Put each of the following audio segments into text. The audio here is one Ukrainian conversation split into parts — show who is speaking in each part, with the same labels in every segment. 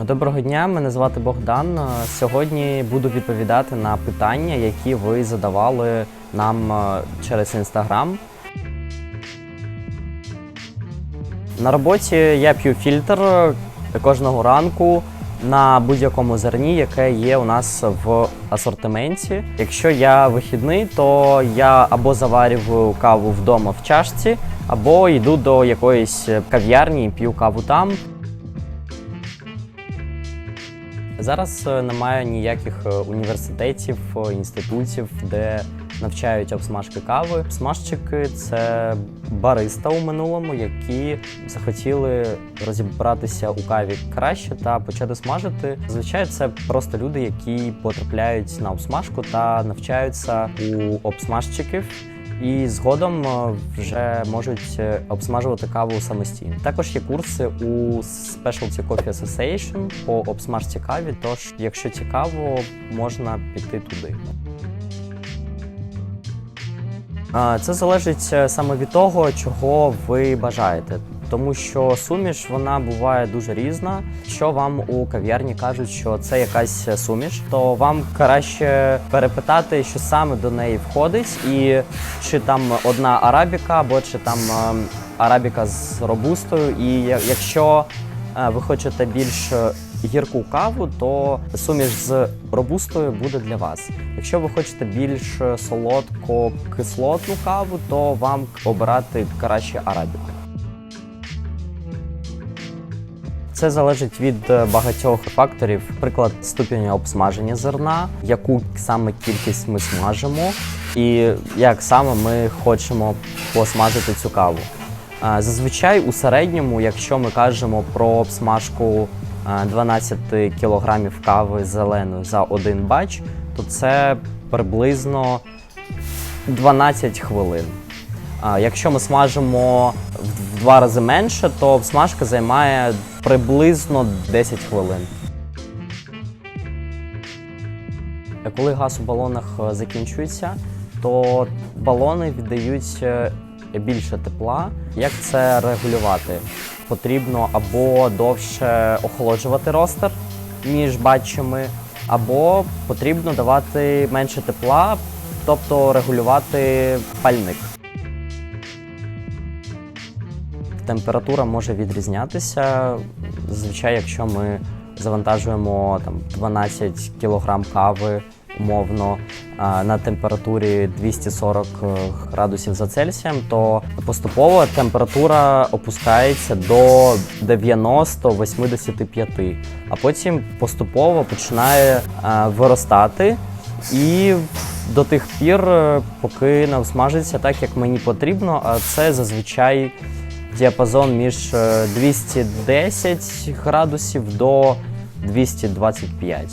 Speaker 1: Доброго дня, мене звати Богдан. Сьогодні буду відповідати на питання, які ви задавали нам е, через інстаграм. На роботі я п'ю фільтр кожного ранку на будь-якому зерні, яке є у нас в асортименті. Якщо я вихідний, то я або заварюю каву вдома в чашці, або йду до якоїсь кав'ярні і п'ю каву там. Зараз е, немає ніяких е, університетів, е, інститутів, де навчають обсмажки кави. Обсмажчики це бариста у минулому, які захотіли розібратися у каві краще та почати смажити. Зазвичай це просто люди, які потрапляють на обсмажку та навчаються у обсмажчиків. І згодом е, вже можуть е, обсмажувати каву самостійно. Також є курси у Specialty Coffee Association по обсмажці каві. Тож, якщо цікаво, можна піти туди. Це залежить е, саме від того, чого ви бажаєте. Тому що суміш вона буває дуже різна. Якщо вам у кав'ярні кажуть, що це якась суміш, то вам краще перепитати, що саме до неї входить, і чи там одна арабіка, або чи там ем, арабіка з робустою. І якщо е, ви хочете більш гірку каву, то суміш з робустою буде для вас. Якщо ви хочете більш солодко-кислотну каву, то вам обирати краще арабіку. Це залежить від е, багатьох факторів, Приклад ступеня обсмаження зерна, яку саме кількість ми смажимо, і як саме ми хочемо посмажити цю каву. Е, Зазвичай у середньому, якщо ми кажемо про обсмажку е, 12 кілограмів кави зеленої за один бач, то це приблизно 12 хвилин. Якщо ми смажимо в два рази менше, то обсмажка займає приблизно 10 хвилин. Е, Коли газ у балонах е, закінчується, то балони віддають е, більше тепла. Як це регулювати? Потрібно або довше охолоджувати ростер між батчами, або потрібно давати менше тепла, тобто регулювати пальник. Температура може відрізнятися. Зазвичай, якщо ми завантажуємо там 12 кг кави умовно на температурі 240 градусів за Цельсієм, то поступово температура опускається до 90-85, а потім поступово починає виростати і до тих пір, е, поки не обсмажиться так, як мені потрібно, а це зазвичай діапазон між е, 210 градусів до 225.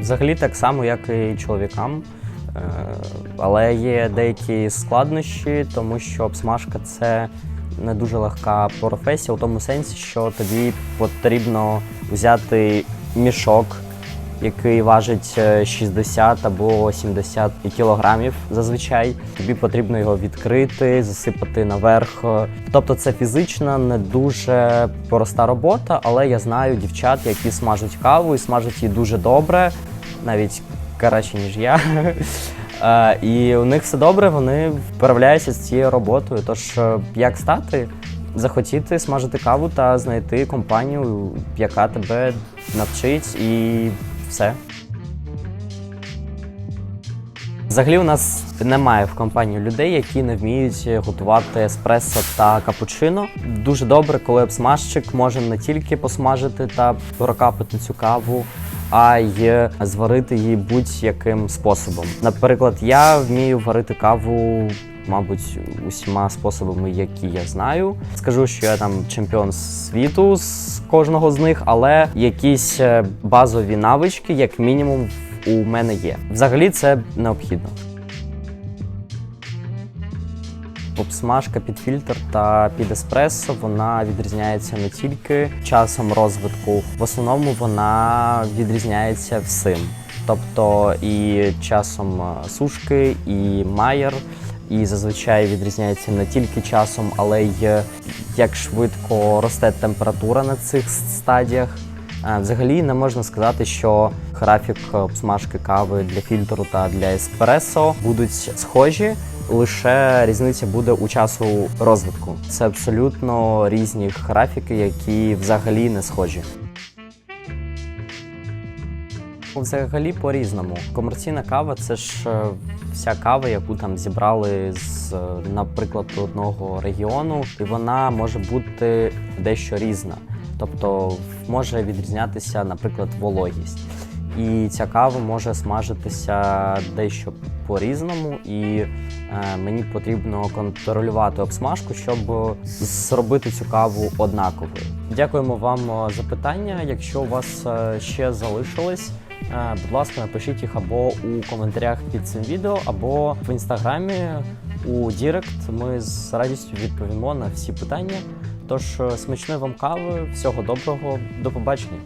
Speaker 1: Взагалі так само, як і чоловікам. Е, Але є деякі складнощі, тому що обсмажка це не дуже легка професія, у тому сенсі, що тобі потрібно взяти мішок, який важить е, 60 або 70 кілограмів зазвичай. Тобі потрібно його відкрити, засипати наверх. Тобто це фізична, не дуже проста робота, але я знаю дівчат, які смажуть каву і смажать її дуже добре, навіть краще, ніж я. Е, І у них все добре, вони вправляються з цією роботою. Тож, е, як стати? Захотіти смажити каву та знайти компанію, яка тебе навчить, і все. Взагалі у нас немає в компанії людей, які не вміють готувати еспресо та капучино. Дуже добре, коли обсмажчик може не тільки посмажити та прокапати цю каву, а й зварити її будь-яким способом. Наприклад, я вмію варити каву. Мабуть, усіма способами, які я знаю. Скажу, що я там чемпіон світу з кожного з них, але якісь е, базові навички, як мінімум, у мене є. Взагалі це необхідно. Обсмажка під фільтр та під еспресо вона відрізняється не тільки часом розвитку, в основному вона відрізняється всім. Тобто і часом е, сушки, і майер, і зазвичай відрізняється не тільки часом, але й як швидко росте температура на цих стадіях. Е, Взагалі не можна сказати, що графік обсмажки кави для фільтру та для еспресо будуть схожі. Лише різниця буде у часу розвитку. Це абсолютно різні графіки, які взагалі не схожі. Взагалі по-різному. Комерційна кава це ж е, вся кава, яку там зібрали з, наприклад, одного регіону, і вона може бути дещо різна. Тобто може відрізнятися, наприклад, вологість. І ця кава може смажитися дещо по-різному, і е, мені потрібно контролювати обсмажку, щоб зробити цю каву однаковою. Дякуємо вам е, за питання. Якщо у вас е, ще залишились, будь ласка, напишіть їх або у коментарях під цим відео, або в інстаграмі у Дірект. Ми з радістю відповімо на всі питання. Тож е, смачної вам кави, всього доброго, до побачення.